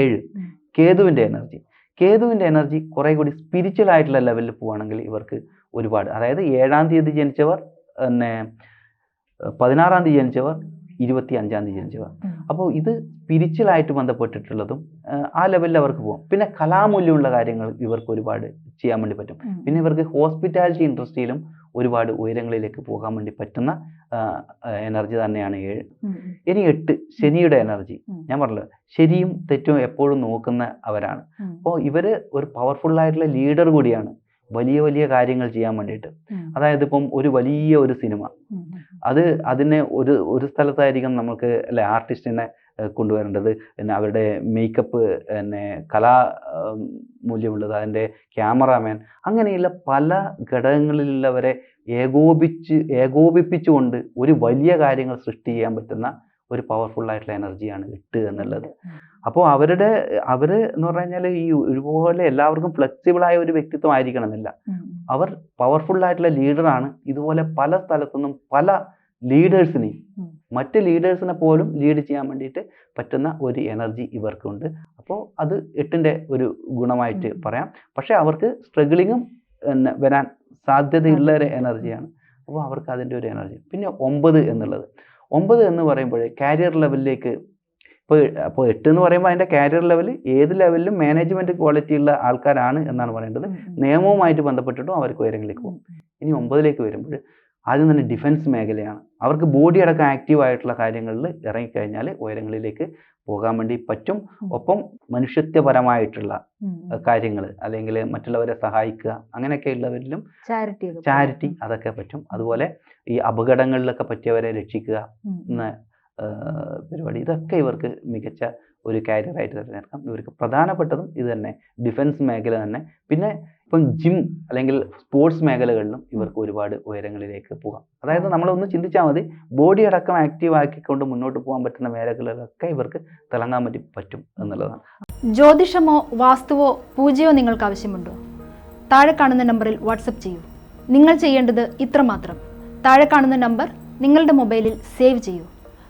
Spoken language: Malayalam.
ഏഴ്. കേതുവിന്റെ എനർജി. കേതുവിന്റെ എനർജി കുറേ കൂടി സ്പിരിച്വൽ ആയിട്ടുള്ള ലെവലിൽ പോവുകയാണെങ്കിൽ ഇവർക്ക് ഒരുപാട്. അതായത് ഏഴാം തീയതി ജനിച്ചവർ പിന്നെ പതിനാറാം തീയതി ജനിച്ചവർ ഇരുപത്തി അഞ്ചാം തീയതി ജനിച്ചവർ. അപ്പോൾ ഇത് സ്പിരിച്വലായിട്ട് ബന്ധപ്പെട്ടിട്ടുള്ളതും ആ ലെവലിൽ അവർക്ക് പോകും പിന്നെ കലാമൂല്യമുള്ള കാര്യങ്ങൾ ഇവർക്ക് ഒരുപാട് ചെയ്യാൻ വേണ്ടി പറ്റും. പിന്നെ ഇവർക്ക് ഹോസ്പിറ്റാലിറ്റി ഇൻഡസ്ട്രിയിലും ഒരുപാട് ഉയരങ്ങളിലേക്ക് പോകാൻ വേണ്ടി പറ്റുന്ന എനർജി തന്നെയാണ് ഏഴ്. ഇനി എട്ട് ശനിയുടെ എനർജി. ഞാൻ പറഞ്ഞല്ലോ ശരിയും തെറ്റും എപ്പോഴും നോക്കുന്ന അവരാണ്. അപ്പോൾ ഇവർ ഒരു പവർഫുൾ ആയിട്ടുള്ള ലീഡർ കൂടിയാണ്. വലിയ വലിയ കാര്യങ്ങൾ ചെയ്യാൻ വേണ്ടിയിട്ട്. അതായത് ഇപ്പം ഒരു വലിയ ഒരു സിനിമ. അത് അതിനെ ഒരു ഒരു സ്ഥലത്തായിരിക്കും നമുക്ക് അല്ലെ ആർട്ടിസ്റ്റിനെ കൊണ്ടുവരേണ്ടത്. പിന്നെ അവരുടെ മേക്കപ്പ് പിന്നെ കലാ മൂല്യമുള്ളത് അതിന്റെ ക്യാമറാമാൻ അങ്ങനെയുള്ള പല ഘടകങ്ങളിലുള്ളവരെ ഏകോപിച്ച് ഏകോപിപ്പിച്ചുകൊണ്ട് ഒരു വലിയ കാര്യങ്ങൾ സൃഷ്ടി ചെയ്യാൻ പറ്റുന്ന ഒരു പവർഫുൾ ആയിട്ടുള്ള എനർജിയാണ് ഇട്ട് എന്നുള്ളത്. അപ്പോൾ അവരുടെ അവർ എന്ന് പറഞ്ഞു കഴിഞ്ഞാൽ ഈ ഒരുപോലെ എല്ലാവർക്കും ഫ്ലെക്സിബിൾ ആയ ഒരു വ്യക്തിത്വം ആയിരിക്കണം എന്നില്ല അവർ പവർഫുൾ ആയിട്ടുള്ള ലീഡറാണ് ഇതുപോലെ പല സ്ഥലത്തുനിന്നും പല ലീഡേഴ്സിനെയും ഉം. മറ്റ് ലീഡേഴ്സിനെ പോലും ലീഡ് ചെയ്യാൻ വേണ്ടിയിട്ട് പറ്റുന്ന ഒരു എനർജി ഇവർക്കുണ്ട്. അപ്പോൾ അത് എട്ടിന്റെ ഒരു ഗുണമായിട്ട് പറയാം. പക്ഷേ അവർക്ക് സ്ട്രഗിളിങ്ങും വരാൻ സാധ്യതയുള്ള ഒരു എനർജിയാണ് അപ്പോൾ അവർക്ക് അതിന്റെ ഒരു എനർജി പിന്നെ ഒമ്പത് എന്നുള്ളത്. ഒമ്പത് എന്ന് പറയുമ്പോൾ കാരിയർ ലെവലിലേക്ക് ഇപ്പോൾ അപ്പോൾ എട്ട് എന്ന് പറയുമ്പോൾ അതിന്റെ കാരിയർ ലെവൽ ഏത് ലെവലിലും മാനേജ്മെന്റ് ക്വാളിറ്റി ഉള്ള ആൾക്കാരാണ് എന്നാണ് പറയേണ്ടത്. നിയമവുമായിട്ട് ബന്ധപ്പെട്ടിട്ടും അവർക്ക് ഉയരങ്ങളിലേക്ക് പോകും. ഇനി ഒമ്പതിലേക്ക് വരുമ്പോൾ ആദ്യം തന്നെ ഡിഫൻസ് മേഖലയാണ്. അവർക്ക് ബോഡി അടക്കം ആക്റ്റീവ് ആയിട്ടുള്ള കാര്യങ്ങളിൽ ഇറങ്ങിക്കഴിഞ്ഞാൽ ഉയരങ്ങളിലേക്ക് പോകാൻ വേണ്ടി പറ്റും. ഒപ്പം മനുഷ്യത്വപരമായിട്ടുള്ള കാര്യങ്ങൾ അല്ലെങ്കിൽ മറ്റുള്ളവരെ സഹായിക്കുക അങ്ങനെയൊക്കെ ഉള്ളവരിലും ചാരിറ്റി ചാരിറ്റി അതൊക്കെ പറ്റും. അതുപോലെ ഈ അപകടങ്ങളിലൊക്കെ പറ്റിയവരെ രക്ഷിക്കുക പരിപാടി. ഇതൊക്കെ ഇവർക്ക് മികച്ച ഒരു കാരിയറായിട്ട് തിരഞ്ഞെടുക്കാം ഇവർക്ക് പ്രധാനപ്പെട്ടതും ഇത് തന്നെ ഡിഫൻസ് മേഖല തന്നെ. പിന്നെ ഇപ്പം ജിം അല്ലെങ്കിൽ സ്പോർട്സ് മേഖലകളിലും ഇവർക്ക് ഒരുപാട് ഉയരങ്ങളിലേക്ക് പോകാം. അതായത് നമ്മളൊന്ന് ചിന്തിച്ചാൽ മതി ബോഡി അടക്കം ആക്റ്റീവ് ആക്കിക്കൊണ്ട് മുന്നോട്ട് പോകാൻ പറ്റുന്ന മേഖലകളിലൊക്കെ ഇവർക്ക് തിളങ്ങാൻ പറ്റി പറ്റും എന്നുള്ളതാണ്. ജ്യോതിഷമോ വാസ്തുവോ പൂജയോ നിങ്ങൾക്ക് ആവശ്യമുണ്ടോ? താഴെ കാണുന്ന നമ്പറിൽ വാട്സപ്പ് ചെയ്യൂ. നിങ്ങൾ ചെയ്യേണ്ടത് ഇത്രമാത്രം. താഴെ കാണുന്ന നമ്പർ നിങ്ങളുടെ മൊബൈലിൽ സേവ് ചെയ്യൂ.